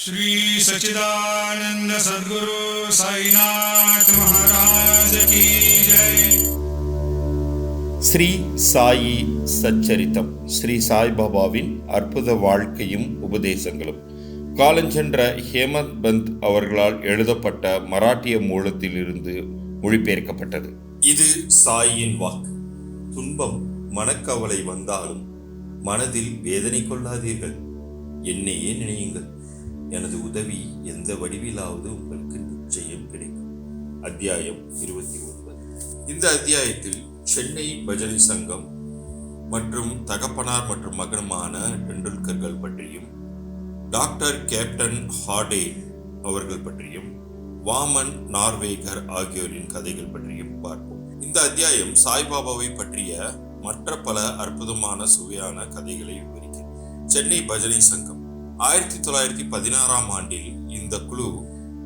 श्री सच्चिदानंद सद्गुरु साईनाथ महाराज की जय ஸ்ரீ சாயி சச்சரித்தம் ஸ்ரீ சாய்பாபாவின் அற்புத வாழ்க்கையும் உபதேசங்களும் காலஞ்சென்ற ஹேமந்த் பந்த் அவர்களால் எழுதப்பட்ட மராட்டிய மூலத்திலிருந்து மொழிபெயர்க்கப்பட்டது இது சாயின் வாக்கு துன்பம் மனக்கவலை வந்தாலும் மனதில் வேதனை கொள்ளாதீர்கள் என்னையே நினையுங்கள் எனது உதவி எந்த வடிவிலாவது உங்களுக்கு நிச்சயம் கிடைக்கும். அத்தியாயம் இருபத்தி ஒன்பது. இந்த அத்தியாயத்தில் சென்னை பஜனை சங்கம் மற்றும் தகப்பனார் மற்றும் மகனுமான டெண்டுல்கர்கள் பற்றியும் டாக்டர் கேப்டன் ஹார்டே அவர்கள் பற்றியும் வாமன் நார்வேகர் ஆகியோரின் கதைகள் பற்றியும் பார்ப்போம். இந்த அத்தியாயம் சாய்பாபாவை பற்றிய மற்ற பல அற்புதமான சுவையான கதைகளை விவரிக்கிறது. சென்னை பஜனை சங்கம். ஆயிரத்தி தொள்ளாயிரத்தி பதினாறாம் ஆண்டில் இந்த குழு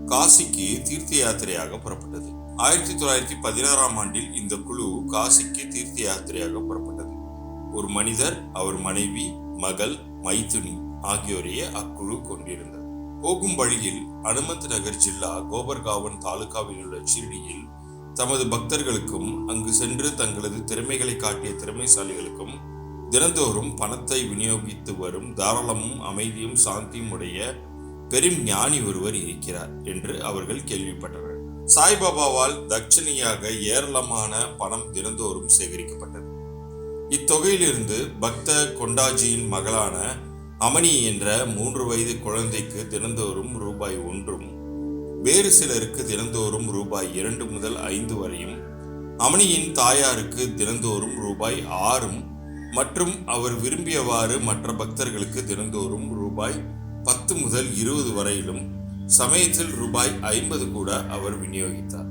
காசிக்கு தீர்த்த யாத்திரையாக புறப்பட்டது. ஆயிரத்தி தொள்ளாயிரத்தி பதினாறாம் ஆண்டில் இந்த குழு காசிக்கு தீர்த்த யாத்திரையாக புறப்பட்டது. ஒரு மனிதர் அவர் மனைவி மகள் மைத்துனி ஆகியோரையே அக்குழு கொண்டிருந்தது. போகும் வழியில் அனுமந்த் நகர் ஜில்லா கோபர்காவன் தாலுகாவில் உள்ள ஷிர்டியில் தமது பக்தர்களுக்கும் அங்கு சென்று தங்களது திறமைகளை காட்டிய திறமைசாலிகளுக்கும் தினந்தோறும் பணத்தை விநியோகித்து வரும் தாராளமும் அமைதியும் சாந்தியும் உடைய பெரும் ஞானி ஒருவர் இருக்கிறார் என்று அவர்கள் கேள்விப்பட்டனர். சாய்பாபாவால் தட்சணையாக ஏராளமான பணம் தினந்தோறும் சேகரிக்கப்பட்டது. இத்தொகையிலிருந்து பக்த கொண்டாஜியின் மகளான அமணி என்ற மூன்று வயது குழந்தைக்கு தினந்தோறும் ரூபாய் ஒன்றும் வேறு சிலருக்கு தினந்தோறும் ரூபாய் இரண்டு முதல் ஐந்து வரையும் அமணியின் தாயாருக்கு தினந்தோறும் ரூபாய் ஆறும் மற்றும் அவர் விரும்பியவாறு மற்ற பக்தர்களுக்கு தினந்தோறும் ரூபாய் பத்து முதல் இருபது வரையிலும் சமயத்தில் ரூபாய் ஐம்பது கூட அவர் விநியோகித்தார்.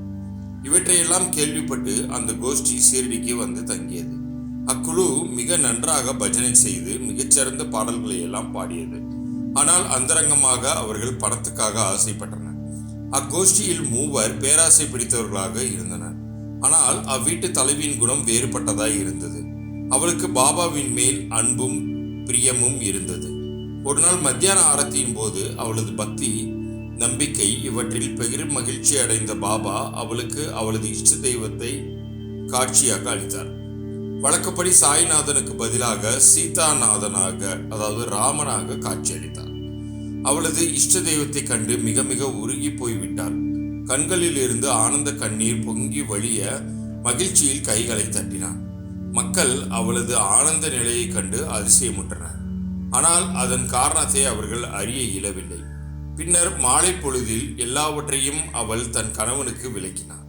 இவற்றையெல்லாம் கேள்விப்பட்டு அந்த கோஷ்டி சீரடிக்கு வந்து தங்கியது. அக்குழு மிக நன்றாக பஜனை செய்து மிகச்சிறந்த பாடல்களை எல்லாம் பாடியது. ஆனால் அந்தரங்கமாக அவர்கள் பணத்துக்காக ஆசைப்பட்டனர். அக்கோஷ்டியில் மூவர் பேராசை பிடித்தவர்களாக இருந்தனர். ஆனால் அவ்வீட்டு தலைவியின் குணம் வேறுபட்டதாய் இருந்தது. அவளுக்கு பாபாவின் மேல் அன்பும் பிரியமும் இருந்தது. ஒரு நாள் மத்தியான ஆரத்தியின் போது அவளது பக்தி நம்பிக்கை இவற்றில் பெரும் மகிழ்ச்சி அடைந்த பாபா அவளுக்கு அவளது இஷ்ட தெய்வத்தை காட்சியாக அளித்தார். வழக்கப்படி சாய்நாதனுக்கு பதிலாக சீதாநாதனாக அதாவது ராமனாக காட்சியளித்தார். அவளது இஷ்ட தெய்வத்தை கண்டு மிக மிக உருகி போய்விட்டாள் கண்களில் இருந்து ஆனந்த கண்ணீர் பொங்கி வழிய மகிழ்ச்சியில் கைகளை தட்டினார் மக்கள் அவளது ஆனந்த நிலையை கண்டு அதிசயமுற்றனர். ஆனால் அதன் காரணத்தை அவர்கள் அறிய இயலவில்லை. பின்னர் மாலை பொழுதில் எல்லாவற்றையும் அவள் தன் கணவனுக்கு விளக்கினார்.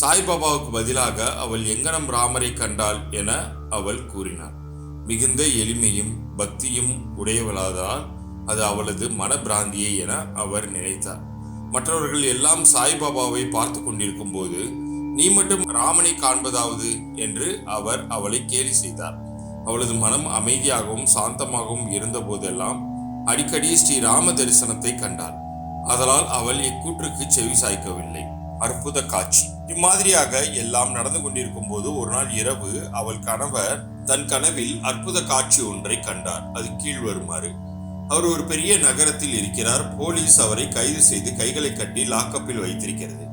சாய்பாபாவுக்கு பதிலாக அவள் எங்கனம் ராமரை கண்டாள் என அவள் கூறினார். மிகுந்த எளிமையும் பக்தியும் உடையவளாதால் அது அவளது மனப்பிராந்தியை என அவர் நினைத்தார். மற்றவர்கள் எல்லாம் சாய்பாபாவை பார்த்து கொண்டிருக்கும் போது நீ மட்டும் ராமனை காண்பதாவது? என்று அவர் அவளை கேலி செய்தார். அவளது மனம் அமைதியாகவும் சாந்தமாகவும் இருந்த போதெல்லாம் அடிக்கடி ஸ்ரீ ராம தரிசனத்தை கண்டாள். அதனால் அவள் இக்கூற்றுக்கு செவி சாய்க்கவில்லை. அற்புத காட்சி. இம்மாதிரியாக எல்லாம் நடந்து கொண்டிருக்கும் போது ஒரு நாள் இரவு அவள் கணவர் தன் கனவில் அற்புத காட்சி ஒன்றை கண்டார். அது கீழ் வருமாறு. அவர் ஒரு பெரிய நகரத்தில் இருக்கிறார். போலீஸ் அவரை கைது செய்து கைகளை கட்டி லாக்கப்பில் வைத்திருக்கிறது.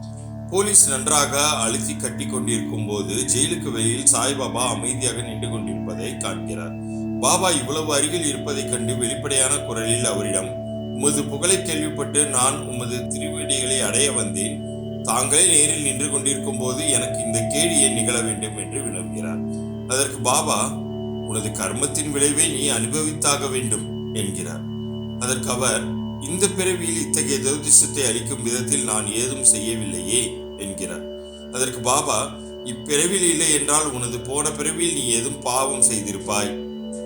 போலீஸ் நன்றாக அழுத்தி கட்டி கொண்டிருக்கும் போது ஜெயிலுக்கு வெளியில் சாய்பாபா அமைதியாக நின்று கொண்டிருப்பதை காண்கிறார். பாபா இவ்வளவு அருகில் இருப்பதைக் கண்டு வெளிப்படையான குரலில் அவரிடம் உமது புகழை கேள்விப்பட்டு நான் உமது திருவிடிகளை அடைய வந்தேன். தாங்களே நேரில் நின்று கொண்டிருக்கும் போது எனக்கு இந்த கேடியை நிகழ வேண்டும்? என்று வினவுகிறார். அதற்கு பாபா உனது கர்மத்தின் விளைவை நீ அனுபவித்தாக வேண்டும் என்கிறார். அதற்கு அவர் இந்த பிறவியில் இத்தகைய துரதிர்ஷ்டத்தை அளிக்கும் விதத்தில் நான் ஏதும் செய்யவில்லையே. என்கிறார். அதற்கு பாபா இப்பிறவில் இல்லை என்றால் உனது போன பிறவியில் நீ ஏதும் பாவம் செய்திருப்பாய்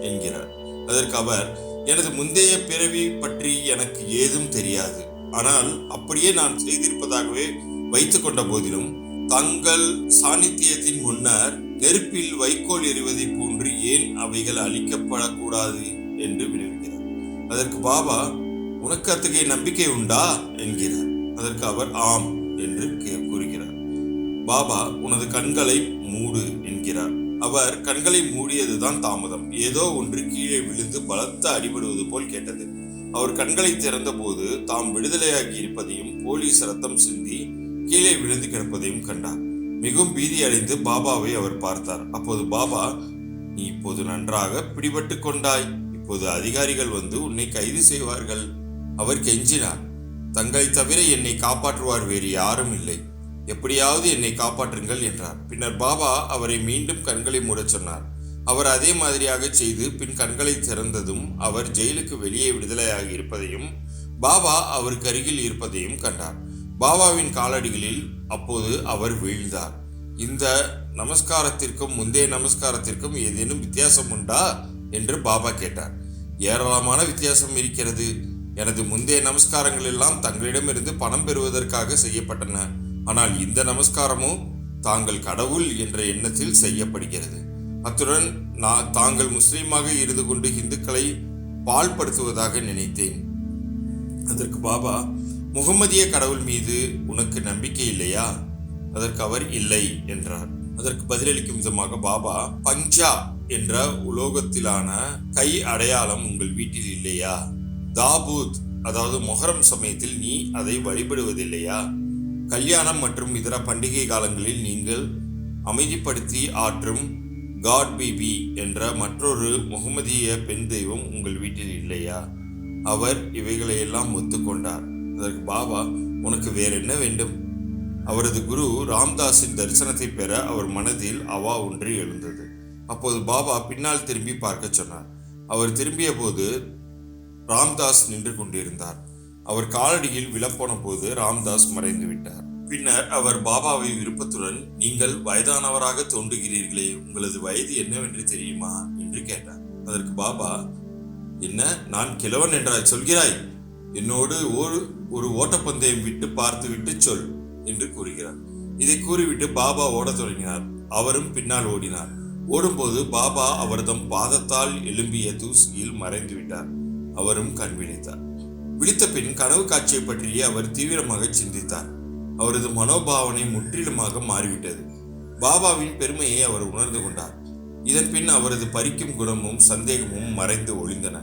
என்கிறார். அதற்கு அவர் எனது முந்தைய பிறவி பற்றி எனக்கு ஏதும் தெரியாது. ஆனால் அப்படியே நான் செய்திருப்பதாகவே வைத்து கொண்ட போதிலும் தங்கள் சாநித்தியத்தின் முன்னர் நெருப்பில் வைக்கோல் எறிவதை போன்று ஏன் அவைகள் அழிக்கப்படக்கூடாது? என்று வினவுகிறார். அதற்கு பாபா உனக்கு அத்தகைய நம்பிக்கை உண்டா? என்கிறார். அதற்கு அவர் ஆம். என்று கே- கூறுகிறார். பாபா உனது கண்களை மூடு என்கிறார். அவர் கண்களை மூடியதுதான் தாமதம். ஏதோ ஒன்று கீழே விழுந்து பலத்த அடிபடுவது போல் கேட்டது. அவர் கண்களை திறந்தபோது தாம் விடுதலையாகி இருப்பதையும் போலீஸ் ரத்தம் சிந்தி கீழே விழுந்து கிடப்பதையும் கண்டார். மிகவும் பீதி அடைந்து பாபாவை அவர் பார்த்தார். அப்போது பாபா நீ இப்போது நன்றாக பிடிபட்டு கொண்டாய். இப்போது அதிகாரிகள் வந்து உன்னை கைது செய்வார்கள். அவர் கெஞ்சினார். தங்களை தவிர என்னை காப்பாற்றுவார் வேறு யாரும் இல்லை. எப்படியாவது என்னை காப்பாற்றுங்கள் என்றார். பின்னர் பாபா அவரை மீண்டும் கண்களை மூடச் சொன்னார். அவர் அதே மாதிரியாக செய்து பின் கண்களை திறந்ததும் அவர் ஜெயிலுக்கு வெளியே விடுதலையாகி இருப்பதையும் பாபா அவருக்கு அருகில் இருப்பதையும் கண்டார். பாபாவின் காலடிகளில் அப்போது அவர் வீழ்ந்தார். இந்த நமஸ்காரத்திற்கும் முந்தைய நமஸ்காரத்திற்கும் ஏதேனும் வித்தியாசம் உண்டா? என்று பாபா கேட்டார். ஏராளமான வித்தியாசம் இருக்கிறது. எனது முந்தைய நமஸ்காரங்கள் எல்லாம் தங்களிடமிருந்து பணம் பெறுவதற்காக செய்யப்பட்டன. ஆனால் இந்த நமஸ்காரமோ தாங்கள் கடவுள் என்ற எண்ணத்தில் செய்யப்படுகிறது. அத்துடன் நான் தாங்கள் முஸ்லீமாக இருந்து கொண்டு இந்துக்களை பால்படுத்துவதாக நினைத்தேன். அதற்கு பாபா முகமதிய கடவுள் மீது உனக்கு நம்பிக்கை இல்லையா? அதற்கு அவர் இல்லை என்றார். அதற்கு பதிலளிக்கும் விதமாக பாபா பஞ்சா என்ற உலோகத்திலான கை அடையாளம் உங்கள் வீட்டில் இல்லையா? தாபூத் அதாவது மொஹரம் சமயத்தில் நீ அதை வழிபடுவதில்லையா? கல்யாணம் மற்றும் இதர பண்டிகை காலங்களில் நீங்கள் அமைதிப்படுத்தி ஆற்றும் காட் பிபி என்ற மற்றொரு முகமதிய பெண் தெய்வம் உங்கள் வீட்டில் இல்லையா? அவர் இவைகளையெல்லாம் ஒத்துக்கொண்டார். அதற்கு பாபா உனக்கு வேற என்ன வேண்டும்? அவரது குரு ராம்தாஸின் தரிசனத்தை பெற அவர் மனதில் அவா ஒன்று எழுந்தது. அப்போது பாபா பின்னால் திரும்பி பார்க்க சொன்னார். அவர் திரும்பிய போது ராம்தாஸ் நின்று கொண்டிருந்தார். அவர் காலடியில் விழப்போன போது ராம்தாஸ் மறைந்து விட்டார். பின்னர் அவர் பாபாவை விருப்பத்துடன் நீங்கள் வயதானவராக தோன்றுகிறீர்களே உங்களது வயது என்னவென்று தெரியுமா? என்று கேட்டார். அதற்கு பாபா என்ன நான் கிழவன் என்றாய் சொல்கிறாய்? என்னோடு ஒரு ஒரு ஓட்டப்பந்தயம் விட்டு பார்த்து விட்டு சொல் என்று கூறுகிறார். இதை கூறிவிட்டு பாபா ஓடத் தொடங்கினார். அவரும் பின்னால் ஓடினார். ஓடும்போது பாபா அவர்தம் பாதத்தால் எழும்பிய தூசியில் மறைந்து விட்டார். அவரும் கண் விழித்தார் விழித்த பின் கனவு காட்சியை பற்றி அவர் தீவிரமாக சிந்தித்தார். அவரது மனோபாவனை முற்றிலுமாக மாறிவிட்டது. பாபாவின் பெருமையை அவர் உணர்ந்து கொண்டார். இதன் பின் அவரது பறிக்கும் குணமும் சந்தேகமும் மறைந்து ஒளிந்தன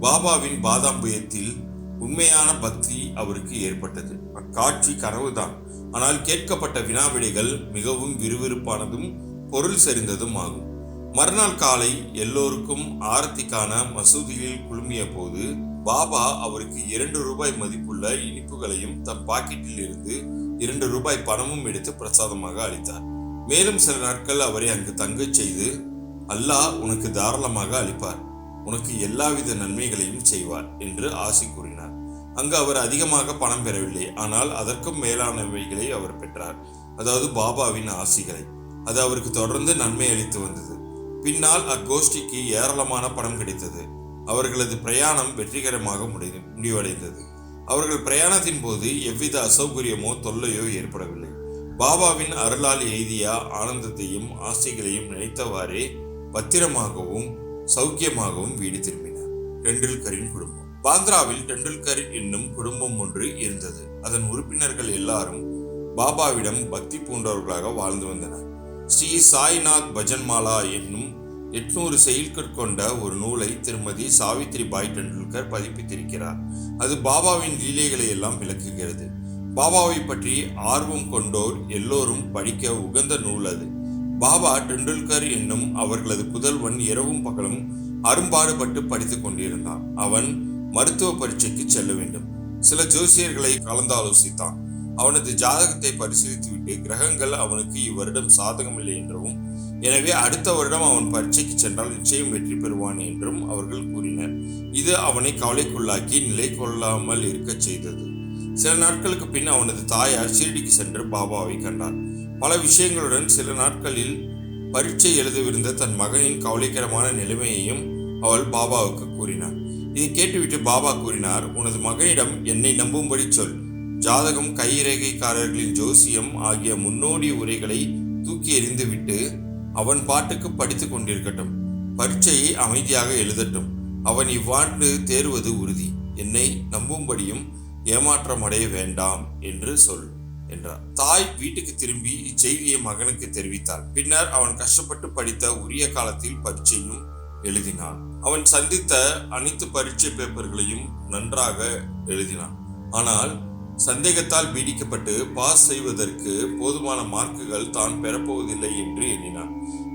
பாபாவின் பாதாம்பயத்தில் உண்மையான பக்தி அவருக்கு ஏற்பட்டது. அக்காட்சி கனவுதான். ஆனால் கேட்கப்பட்ட வினாவிடைகள் மிகவும் விறுவிறுப்பானதும் பொருள் செறிந்ததும் ஆகும். மறுநாள் காலை எல்லோருக்கும் ஆரத்திக்கான மசூதியில் குழுமிய போது பாபா அவருக்கு இரண்டு ரூபாய் மதிப்புள்ள இனிப்புகளையும் தன் பாக்கெட்டில் இருந்து இரண்டு ரூபாய் பணமும் எடுத்து பிரசாதமாக அளித்தார். மேலும் சில நாட்கள் அவரை அங்கு தங்கச் செய்து அல்லாஹ் உனக்கு தாராளமாக அளிப்பார். உனக்கு எல்லாவித நன்மைகளையும் செய்வார் என்று ஆசி கூறினார். அங்கு அவர் அதிகமாக பணம் பெறவில்லை. ஆனால் அதற்கும் மேலானவைகளை அவர் பெற்றார். அதாவது பாபாவின் ஆசிகளை. அது அவருக்கு தொடர்ந்து நன்மை அளித்து வந்தது. பின்னால் அக்கோஷ்டிக்கு ஏராளமான பணம் கிடைத்தது. அவர்களது பிரயாணம் வெற்றிகரமாக முடி முடிவடைந்தது. அவர்கள் பிரயாணத்தின் போது எவ்வித அசௌகரியமோ தொல்லையோ ஏற்படவில்லை. பாபாவின் அருளால் எய்திய ஆனந்தத்தையும் ஆசைகளையும் நினைத்தவாறே பத்திரமாகவும் சௌக்கியமாகவும் வீடு திரும்பினார். டெண்டுல்கரின் குடும்பம். பாந்திராவில் டெண்டுல்கர் என்னும் குடும்பம் ஒன்று இருந்தது. அதன் உறுப்பினர்கள் எல்லாரும் பாபாவிடம் பக்தி பூண்டவர்களாக வாழ்ந்து வந்தனர். ஸ்ரீ சாய்நாத் பஜன்மாலா என்னும் எட்நூறு செயல்கள் கொண்ட ஒரு நூலை திருமதி சாவித்ரி பாய் டெண்டுல்கர் பதிப்பித்திருக்கிறார். அது பாபாவின் லீலைகளை எல்லாம் விளக்குகிறது. பாபாவை பற்றி ஆர்வம் கொண்டோர் எல்லோரும் படிக்க உகந்த நூல் அது. பாபா டெண்டுல்கர் என்னும் அவர்களது புதல்வன் இரவும் பகலும் அரும்பாடுபட்டு படித்துக் கொண்டிருந்தான். அவன் மருத்துவ பரீட்சைக்கு செல்ல வேண்டும். சில ஜோசியர்களை கலந்தாலோசித்தான். அவனது ஜாதகத்தை பரிசீலித்துவிட்டு கிரகங்கள் அவனுக்கு இவ்வருடம் சாதகமில்லை என்றும் எனவே அடுத்த வருடம் அவன் பரீட்சைக்கு சென்றால் நிச்சயம் வெற்றி பெறுவான் என்றும் அவர்கள் கூறினர். இது அவனை கவலைக்குள்ளாக்கி நிலை கொள்ளாமல் இருக்கச் செய்தது. சில நாட்களுக்கு பின் அவனது தாயார் ஷிரடிக்கு சென்று பாபாவை கண்டார். பல விஷயங்களுடன் சில நாட்களில் பரீட்சை எழுதவிருந்த தன் மகனின் கவலைக்கரமான நிலைமையையும் அவள் பாபாவுக்கு கூறினார். இதை கேட்டுவிட்டு பாபா கூறினார் உனது மகனிடம் என்னை நம்பும்படி சொல். ஜாதகம் கைரேகைக்காரர்களின் ஜோசியம் ஆகிய முன்னோடி உரைகளை தூக்கி எறிந்துவிட்டு அவன் பாட்டுக்கு படித்து கொண்டிருக்கட்டும். பரீட்சையை அமைதியாக எழுதட்டும். அவன் இவ்வாண்டு தேர்வது உறுதி. என்னை நம்பும்படியும் ஏமாற்றமடைய வேண்டாம் என்று சொல் என்றார் தாய் வீட்டுக்கு திரும்பி இச்செய்தியை மகனுக்கு தெரிவித்தாள். பின்னர் அவன் கஷ்டப்பட்டு படித்த உரிய காலத்தில் பரீட்சையும் எழுதினான். அவன் சந்தித்த அனைத்து பரீட்சை பேப்பர்களையும் நன்றாக எழுதினான். ஆனால் சந்தேகத்தால் பீடிக்கப்பட்டு பாஸ் செய்வதற்கு போதுமான மார்க்குகள் தான் பெறப்போவதில்லை என்று எண்ணினான்.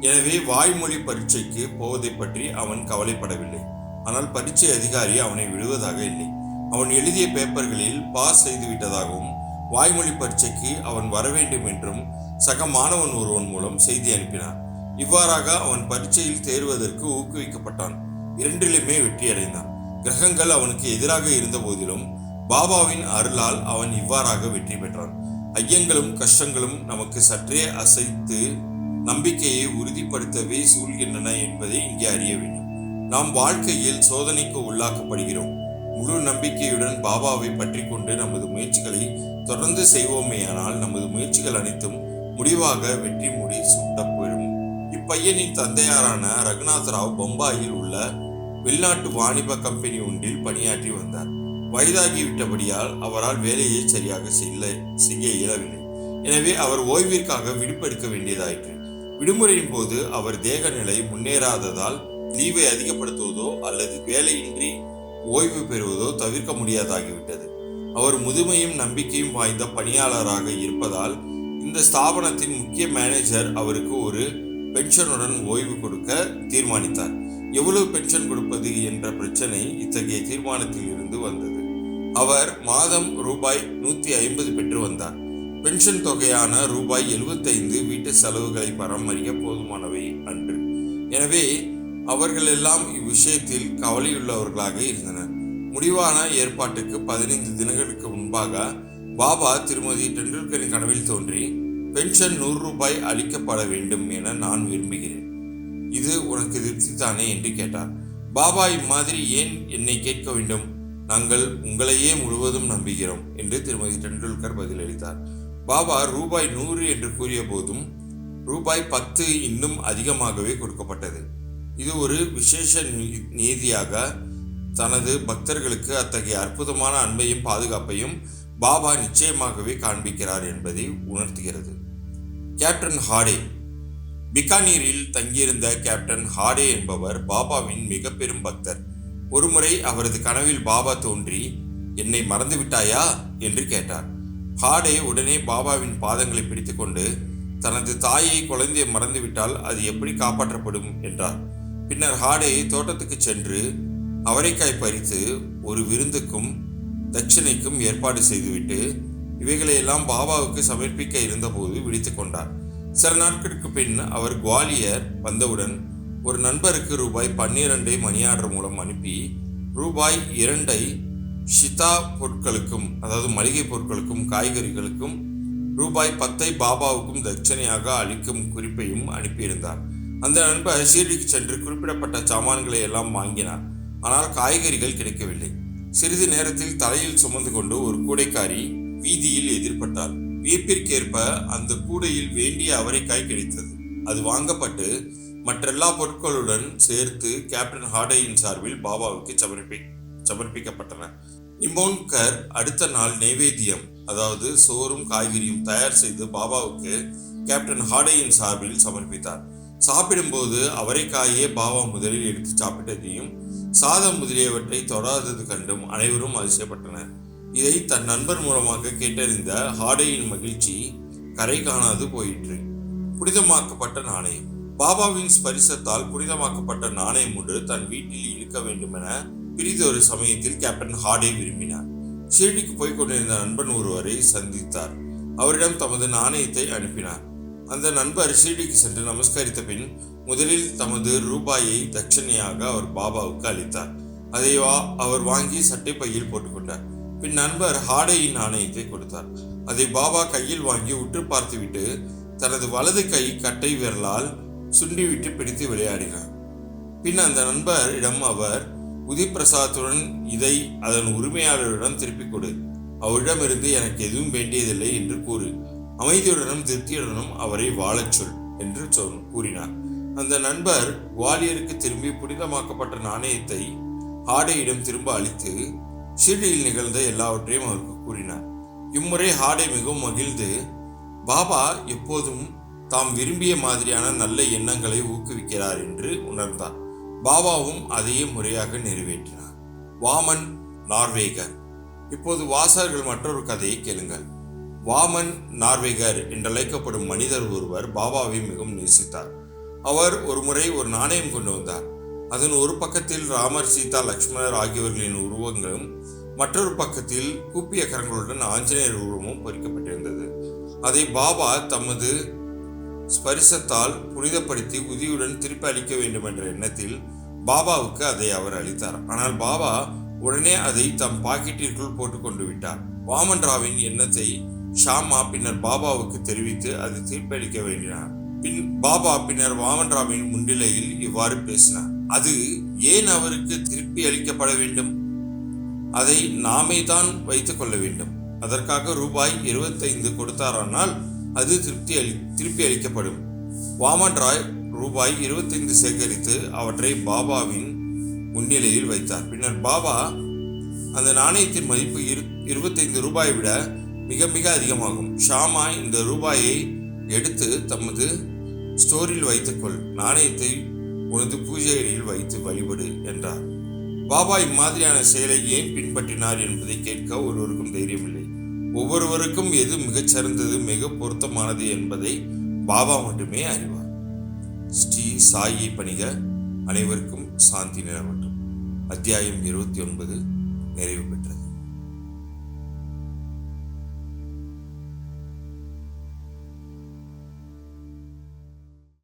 எனவே வாய்மொழி பரீட்சைக்கு போவதை பற்றி அவன் கவலைப்படவில்லை. ஆனால் பரீட்சை அதிகாரி அவனை விடுவதாக இல்லை. அவன் எழுதிய பேப்பர்களில் பாஸ் செய்துவிட்டதாகவும் வாய்மொழி பரீட்சைக்கு அவன் வர வேண்டும் என்றும் சக மாணவன் ஒருவன் மூலம் செய்தி அனுப்பினான். இவ்வாறாக அவன் பரீட்சையில் தேர்வதற்கு ஊக்குவிக்கப்பட்டான். இரண்டிலுமே வெற்றியடைந்தான். கிரகங்கள் அவனுக்கு எதிராக இருந்த போதிலும் பாபாவின் அருளால் அவன் இவ்வாறாக வெற்றி பெற்றான். ஐயங்களும் கஷ்டங்களும் நமக்கு சற்றே அசைத்து நம்பிக்கையை உறுதிப்படுத்தவே சூழ்கின்றன என்பதை இங்கே அறிய வேண்டும். நாம் வாழ்க்கையில் சோதனைக்கு உள்ளாக்கப்படுகிறோம். முழு நம்பிக்கையுடன் பாபாவை பற்றி கொண்டு நமது முயற்சிகளை தொடர்ந்து செய்வோமேயானால் நமது முயற்சிகள் அனைத்தும் முடிவாக வெற்றி முடி சூட்டப்பெறும். இப்பையனின் தந்தையாரான ரகுநாத் ராவ் பம்பாயில் உள்ள வெளிநாட்டு வாணிப கம்பெனி ஒன்றில் பணியாற்றி வந்தார். வயதாகிவிட்டபடியால் அவரால் வேலையை சரியாக செய்ய செய்ய இயலவில்லை. எனவே அவர் ஓய்விற்காக விடுப்பெடுக்க வேண்டியதாயிற்று. விடுமுறையின் போது அவர் தேக நிலை முன்னேறாததால் லீவை அதிகப்படுத்துவதோ அல்லது வேலையின்றி ஓய்வு பெறுவதோ தவிர்க்க முடியாதாகிவிட்டது. அவர் முதுமையும் நம்பிக்கையும் வாய்ந்த பணியாளராக இருப்பதால் இந்த ஸ்தாபனத்தின் முக்கிய மேனேஜர் அவருக்கு ஒரு பென்ஷனுடன் ஓய்வு கொடுக்க தீர்மானித்தார். எவ்வளவு பென்ஷன் கொடுப்பது என்ற பிரச்சனை இத்தகைய தீர்மானத்தில் இருந்து வந்தது. அவர் மாதம் ரூபாய் நூற்றி ஐம்பது பெற்று வந்தார். பென்ஷன் தொகையான ரூபாய் எழுபத்தைந்து வீட்டு செலவுகளை பராமரிக்க போதுமானவை அன்று. எனவே அவர்களெல்லாம் இவ்விஷயத்தில் கவலையுள்ளவர்களாக இருந்தனர். முடிவான ஏற்பாட்டுக்கு பதினைந்து தினங்களுக்கு முன்பாக பாபா திருமதி டெண்டுல்கரின் கனவில் தோன்றி பென்ஷன் நூறு ரூபாய் அளிக்கப்பட வேண்டும் என நான் விரும்புகிறேன். இது உனக்கு திருப்தி தானே என்று கேட்டார். பாபா இம்மாதிரி ஏன் என்னை கேட்க வேண்டும்? நாங்கள் உங்களையே முழுவதும் நம்புகிறோம் என்று திருமதி டெண்டுல்கர் பதிலளித்தார். பாபா ரூபாய் நூறு என்று கூறிய போதும் ரூபாய் பத்து இன்னும் அதிகமாகவே கொடுக்கப்பட்டது. இது ஒரு விசேஷ நீ- நீதியாக தனது பக்தர்களுக்கு அத்தகைய அற்புதமான அன்பையும் பாதுகாப்பையும் பாபா நிச்சயமாகவே காண்பிக்கிறார் என்பதை உணர்த்துகிறது. கேப்டன் ஹாடே. பிகானீரில் தங்கியிருந்த கேப்டன் ஹாடே என்பவர் பாபாவின் மிக பெரும் பக்தர். ஒருமுறை அவரது கனவில் பாபா தோன்றி என்னை மறந்துவிட்டாயா? என்று கேட்டார். ஹாடே உடனே பாபாவின் பாதங்களை பிடித்துக்கொண்டு தனது தாயை குழந்தையை மறந்துவிட்டால் அது எப்படி காப்பாற்றப்படும்? என்றார். பின்னர் ஹாடே தோட்டத்துக்கு சென்று அவரைக்காய் பறித்து ஒரு விருந்துக்கும் தட்சிணைக்கும் ஏற்பாடு செய்துவிட்டு இவைகளையெல்லாம் பாபாவுக்கு சமர்ப்பிக்க இருந்தபோது விழித்து கொண்டார். சில நாட்களுக்கு பின் அவர் குவாலியர் வந்தவுடன் ஒரு நண்பருக்கு ரூபாய் பன்னிரண்டை மணி ஆர்டர் மூலம் அனுப்பி ரூபாய் இரண்டை ஷிதா பொருட்களுக்கும் அதாவது மளிகை பொருட்களுக்கும் காய்கறிகளுக்கும் ரூபாய் பத்தை பாபாவுக்கும் தட்சணையாக அளிக்கும் குறிப்பையும் அனுப்பியிருந்தார். அந்த நண்பர் ஷீர்டிக்கு சென்று குறிப்பிடப்பட்ட சாமான்களை எல்லாம் வாங்கினார். ஆனால் காய்கறிகள் கிடைக்கவில்லை. சிறிது நேரத்தில் தலையில் சுமந்து கொண்டு ஒரு கூடைக்காரி வீதியில் எதிர்பட்டாள் வியப்பிற்கேற்ப அந்த கூடையில் வேண்டிய அவரைக்காய் கிடைத்தது அது வாங்கப்பட்டு மற்றெல்லா பொருட்களுடன் சேர்த்து கேப்டன் ஹார்டேயின் சார்பில் பாபாவுக்கு சமர்ப்பி சமர்ப்பிக்கப்பட்டன. இமோன்கர் அடுத்த நாள் நைவேத்தியம் அதாவது சோறும் காய்கறியும் தயார் செய்து பாபாவுக்கு கேப்டன் ஹார்டேயின் சார்பில் சமர்ப்பித்தார். சாப்பிடும்போது அவரைக்காயே பாபா முதலில் எடுத்து சாப்பிட்டதையும் சாதம் முதலியவற்றை தொடாதது கண்டும் அனைவரும் அதிசயப்பட்டனர். இதை தன் நண்பர் மூலமாக கேட்டறிந்த ஹார்டேயின் மகிழ்ச்சி கரை காணாது போயிற்று. புனிதமாக்கப்பட்ட நாணயம் பாபாவின் ஸ்பரிசத்தால் புனிதமாக்கப்பட்ட நாணயம் ஒன்று தன் வீட்டில் இருக்க வேண்டுமென பிரிதொரு சமயத்தில் கேப்டன் ஹார்டே விரும்பினார். ஷீர்டிக்கு போய் கொண்டிருந்த நண்பன் ஒருவரை சந்தித்தார். அவரிடம் தமது நாணயத்தை அனுப்பினார். அந்த நண்பர் ஷீர்டிக்கு சென்று நமஸ்கரித்த பின் முதலில் தமது ரூபாயை தட்சணையாக அவர் பாபாவுக்கு அளித்தார். அதை வா- அவர் வாங்கி சட்டை பையில் போட்டுக்கொண்டார் பின் நண்பர் ஹாடையின் நாணயத்தை கொடுத்தார். அதை பாபா கையில் வாங்கி உற்று பார்த்துவிட்டு தனது வலது கை கட்டை விரலால் சுண்டிவிட்டு பிடித்து விளையாடினார் பின் அந்த நண்பரிடம் அவர் உதிப்பிரசாத்துடன் இதை அதன் உரிமையாளரிடம் திருப்பிக் கொடு. அவரிடமிருந்து எனக்கு எதுவும் வேண்டியதில்லை என்று கூறு. அமைதியுடனும் திருப்தியுடனும் அவரை வாழச் சொல் என்று சொல் கூறினார். அந்த நண்பர் குவாலியருக்கு திரும்பி புனிதமாக்கப்பட்ட நாணயத்தை ஹாடேயிடம் திரும்ப அளித்து ஷிர்டியில் நிகழ்ந்த எல்லாவற்றையும் அவருக்கு கூறினார். இம்முறை ஹாடே மிகவும் மகிழ்ந்து பாபா எப்போதும் தாம் விரும்பிய மாதிரியான நல்ல எண்ணங்களை ஊக்குவிக்கிறார் என்று உணர்ந்தார். பாபாவும் அதையே முறையாக நிறைவேற்றினார். வாமன் நார்வேகர். இப்போது வாசகர்கள் மற்றொரு கதையை கேளுங்கள். வாமன் நார்வேகர் என்றழைக்கப்படும் மனிதர் ஒருவர் பாபாவை மிகவும் நேசித்தார். அவர் ஒரு முறை ஒரு நாணயம் கொண்டு வந்தார். அதன் ஒரு பக்கத்தில் ராமர் சீதா லக்ஷ்மணர் ஆகியவர்களின் உருவங்களும் மற்றொரு பக்கத்தில் கூப்பிய கரங்களுடன் ஆஞ்சநேயர் உருவமும் பொறிக்கப்பட்டிருந்தது. அதை பாபா தமது ஸ்பரிசத்தால் புனிதப்படுத்தி உதியுடன் திருப்பி அளிக்க வேண்டும் என்ற எண்ணத்தில் பாபாவுக்கு அதை அவர் அளித்தார். ஆனால் பாபா உடனே அதை தம் பாக்கெட்டிற்குள் போட்டுக்கொண்டு விட்டார். வாமன் ராவின் எண்ணத்தை ஷாமா பின்னர் பாபாவுக்கு தெரிவித்து அதை திருப்பி அளிக்க வேண்டினார். பின் பாபா பின்னர் வாமன் ராவின் முன்னிலையில் இவ்வாறு பேசினார். அது ஏன் அவருக்கு திருப்பி அளிக்கப்பட வேண்டும்? அதை நாமே தான் வைத்துக் கொள்ள வேண்டும். அதற்காக ரூபாய் இருபத்தைந்து கொடுத்தாரானால் அது திருப்தி அளி திருப்பி அளிக்கப்படும். வாமன் ராய் ரூபாய் இருபத்தைந்து சேகரித்து அவற்றை பாபாவின் முன்னிலையில் வைத்தார். பின்னர் பாபா அந்த நாணயத்தின் மதிப்பு இரு இருபத்தைந்து ரூபாயை விட மிக மிக அதிகமாகும். ஷாமா இந்த ரூபாயை எடுத்து தமது ஸ்டோரில் வைத்துக்கொள். நாணயத்தை உனது பூஜை வைத்து வழிபடு என்றார். பாபா இம்மாதிரியான செயலை ஏன் பின்பற்றினார் என்பதை கேட்க ஒருவருக்கும் தைரியமில்லை. ஒவ்வொருவருக்கும் எது மிகச்சிறந்தது மிக பொருத்தமானது என்பதை பாபா மட்டுமே அறிவார். ஸ்ரீ சாயை பணிக அனைவருக்கும் சாந்தி நிலவட்டும். அத்தியாயம் இருபத்தி ஒன்பது நிறைவு